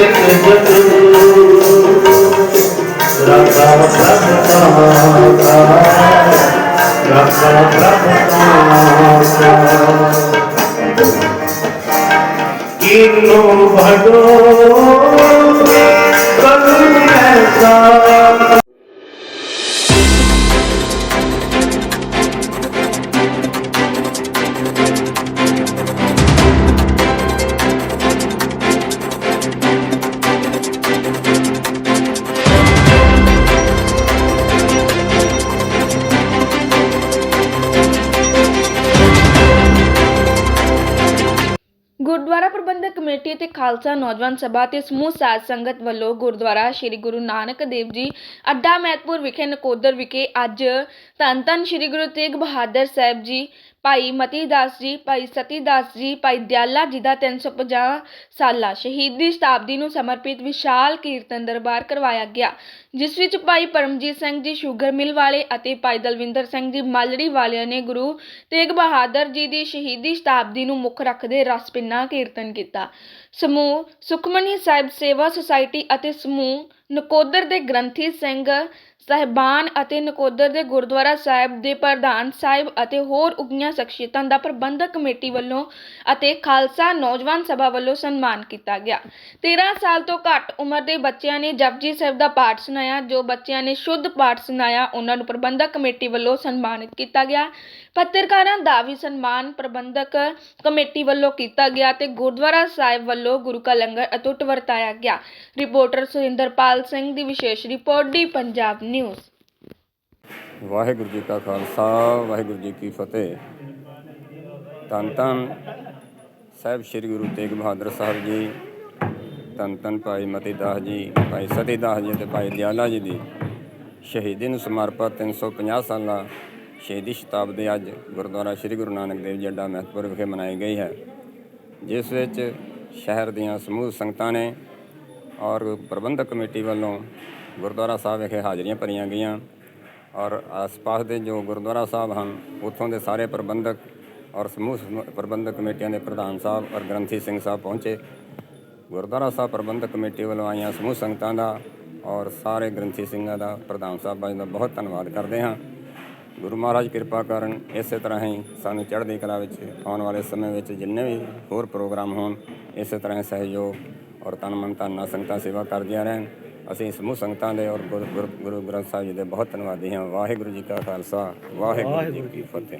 ਤਿਲਕ ਜਗੂ ਰੱਖਾ ਪ੍ਰਭ ਗੁਰਦੁਆਰਾ ਪ੍ਰਬੰਧਕ ਕਮੇਟੀ ਅਤੇ ਖਾਲਸਾ ਨੌਜਵਾਨ ਸਭਾ ਤੇ ਸਮੂਹ ਸਾਧ ਸੰਗਤ ਵੱਲੋਂ ਗੁਰਦੁਆਰਾ ਸ੍ਰੀ ਗੁਰੂ ਨਾਨਕ ਦੇਵ ਜੀ ਅੱਡਾ ਮਹਿਤਪੁਰ ਵਿਖੇ ਨਕੋਦਰ ਵਿਖੇ ਅੱਜ ਧੰਨ ਧੰਨ ਸ੍ਰੀ ਗੁਰੂ ਤੇਗ ਬਹਾਦਰ ਸਾਹਿਬ ਜੀ ਭਾਈ ਮਤੀ ਦਾਸ ਜੀ, ਭਾਈ ਸਤੀ ਦਾਸ ਜੀ, ਭਾਈ ਦਿਆਲਾ ਜੀ ਦਾ 350 ਸਾਲਾ ਸ਼ਹੀਦੀ ਸ਼ਤਾਬਦੀ ਨੂੰ ਸਮਰਪਿਤ ਵਿਸ਼ਾਲ ਕੀਰਤਨ ਦਰਬਾਰ ਕਰਵਾਇਆ ਗਿਆ, ਜਿਸ ਵਿੱਚ ਭਾਈ ਪਰਮਜੀਤ ਸਿੰਘ ਜੀ, ਸ਼ੂਗਰ ਮਿਲ ਵਾਲੇ ਅਤੇ ਭਾਈ ਦਲਵਿੰਦਰ ਸਿੰਘ ਜੀ ਮਾਲੜੀ ਵਾਲਿਆਂ ਨੇ ਗੁਰੂ ਤੇਗ ਬਹਾਦਰ ਜੀ ਦੀ ਸ਼ਹੀਦੀ ਸ਼ਤਾਬਦੀ ਨੂੰ ਮੁੱਖ ਰੱਖਦੇ ਰਸ ਪਿੰਨਾ ਕੀਰਤਨ ਕੀਤਾ। ਸਮੂਹ ਸੁਖਮਨੀ ਸਾਹਿਬ ਸੇਵਾ ਸੁਸਾਇਟੀ ਅਤੇ ਸਮੂਹ ਨਕੋਦਰ ਦੇ ਗ੍ਰੰਥੀ ਸਿੰਘ ਸਾਹਿਬਾਨ ਅਤੇ ਨਕੋਦਰ ਦੇ ਗੁਰਦੁਆਰਾ ਸਾਹਿਬ ਦੇ ਪ੍ਰਧਾਨ ਸਾਹਿਬ ਅਤੇ ਹੋਰ ਉਗੀਆਂ ਸ਼ਖਸੀਅਤਾਂ ਦਾ ਪ੍ਰਬੰਧਕ ਕਮੇਟੀ ਵੱਲੋਂ ਅਤੇ ਖਾਲਸਾ ਨੌਜਵਾਨ ਸਭਾ ਵੱਲੋਂ ਸਨਮਾਨ ਕੀਤਾ ਗਿਆ। 13 ਸਾਲ ਤੋਂ ਘੱਟ ਉਮਰ ਦੇ ਬੱਚਿਆਂ ਨੇ ਜਪਜੀ ਸਾਹਿਬ ਦਾ ਪਾਠ ਸੁਣਾਇਆ, ਜੋ ਬੱਚਿਆਂ ਨੇ ਸ਼ੁੱਧ ਪਾਠ ਸੁਣਾਇਆ, ਉਹਨਾਂ ਨੂੰ ਪ੍ਰਬੰਧਕ ਕਮੇਟੀ ਵੱਲੋਂ ਸਨਮਾਨਿਤ ਕੀਤਾ ਗਿਆ। ਪੱਤਰਕਾਰਾਂ ਦਾ ਵੀ ਸਨਮਾਨ ਪ੍ਰਬੰਧਕ ਕਮੇਟੀ ਵੱਲੋਂ ਕੀਤਾ ਗਿਆ ਤੇ ਗੁਰਦੁਆਰਾ ਸਾਹਿਬ ਵੱਲੋਂ ਗੁਰੂ ਕਾ ਲੰਗਰ ਅਟੁੱਟ ਵਰਤਾਇਆ ਗਿਆ। ਰਿਪੋਰਟਰ ਸੁਰਿੰਦਰਪਾਲ ਸਿੰਘ ਦੀ ਵਿਸ਼ੇਸ਼ report the Punjab news. Waheguru ji ਕਾ ਖਾਲਸਾ, ਵਾਹਿਗੁਰੂ ਜੀ ਕੀ ਫਤਿਹ। ਧੰਨ ਧੰਨ ਸਾਹਿਬ ਸ੍ਰੀ ਗੁਰੂ ਤੇਗ ਬਹਾਦਰ ਸਾਹਿਬ ਜੀ, ਧੰਨ ਧੰਨ ਭਾਈ ਮਤੀ ਦਾਸ ਜੀ, ਭਾਈ ਸਤੀ ਦਾਸ ਜੀ ਤੇ ਭਾਈ ਦਿਆਲਾ ਜੀ ਦੀ ਸ਼ਹੀਦੀ ਨੂੰ ਸਮਰਪਿਤ 350 ਸਾਲਾ ਸ਼ਹੀਦੀ ਸ਼ਤਾਬਦੀ ਅੱਜ ਗੁਰਦੁਆਰਾ ਸ੍ਰੀ ਗੁਰੂ ਨਾਨਕ ਦੇਵ ਜੀ ਅੱਡਾ ਮਹਿਤਪੁਰ ਵਿਖੇ ਮਨਾਈ ਗਈ ਹੈ, ਜਿਸ ਵਿੱਚ ਸ਼ਹਿਰ ਦੀਆਂ ਸਮੂਹ ਸੰਗਤਾਂ ਨੇ ਔਰ ਪ੍ਰਬੰਧਕ ਕਮੇਟੀ ਵੱਲੋਂ ਗੁਰਦੁਆਰਾ ਸਾਹਿਬ ਵਿਖੇ ਹਾਜ਼ਰੀਆਂ ਭਰੀਆਂ ਗਈਆਂ ਔਰ ਆਸ-ਪਾਸ ਦੇ ਜੋ ਗੁਰਦੁਆਰਾ ਸਾਹਿਬ ਹਨ, ਉੱਥੋਂ ਦੇ ਸਾਰੇ ਪ੍ਰਬੰਧਕ ਔਰ ਸਮੂਹ ਸਮ- ਪ੍ਰਬੰਧਕ ਕਮੇਟੀਆਂ ਦੇ ਪ੍ਰਧਾਨ ਸਾਹਿਬ ਔਰ ਗ੍ਰੰਥੀ ਸਿੰਘ ਸਾਹਿਬ ਪਹੁੰਚੇ। ਗੁਰਦੁਆਰਾ ਸਾਹਿਬ ਪ੍ਰਬੰਧਕ ਕਮੇਟੀ ਵੱਲੋਂ ਆਈਆਂ ਸਮੂਹ ਸੰਗਤਾਂ ਦਾ ਔਰ ਸਾਰੇ ਗ੍ਰੰਥੀ ਸਿੰਘਾਂ ਦਾ, ਪ੍ਰਧਾਨ ਸਾਹਿਬਾਂ ਜੀ ਦਾ ਬਹੁਤ ਧੰਨਵਾਦ ਕਰਦੇ ਹਾਂ। ਗੁਰੂ ਮਹਾਰਾਜ ਕਿਰਪਾ ਕਰਨ ਇਸੇ ਤਰ੍ਹਾਂ ਹੀ ਸਾਨੂੰ ਚੜ੍ਹਦੀ ਕਲਾ ਵਿੱਚ ਆਉਣ ਵਾਲੇ ਸਮੇਂ ਵਿੱਚ ਜਿੰਨੇ ਵੀ ਹੋਰ ਪ੍ਰੋਗਰਾਮ ਹੋਣ, ਇਸੇ ਤਰ੍ਹਾਂ ਹੀ ਸਹਿਯੋਗ ਔਰ ਤਨ ਮਨ ਧਨ ਨਾਲ ਸੰਗਤਾਂ ਸੇਵਾ ਕਰਦੀਆਂ ਰਹਿਣ। ਅਸੀਂ ਸਮੂਹ ਸੰਗਤਾਂ ਦੇ ਔਰ ਗੁਰੂ ਗੁਰੂ- ਗੁਰੂ ਗ੍ਰੰਥ ਸਾਹਿਬ ਜੀ ਦੇ ਬਹੁਤ ਧੰਨਵਾਦੀ ਹਾਂ। ਵਾਹਿਗੁਰੂ ਜੀ ਕਾ ਖਾਲਸਾ ਵਾਹਿਗੁਰੂ ਜੀ ਕੀ ਫਤਿਹ।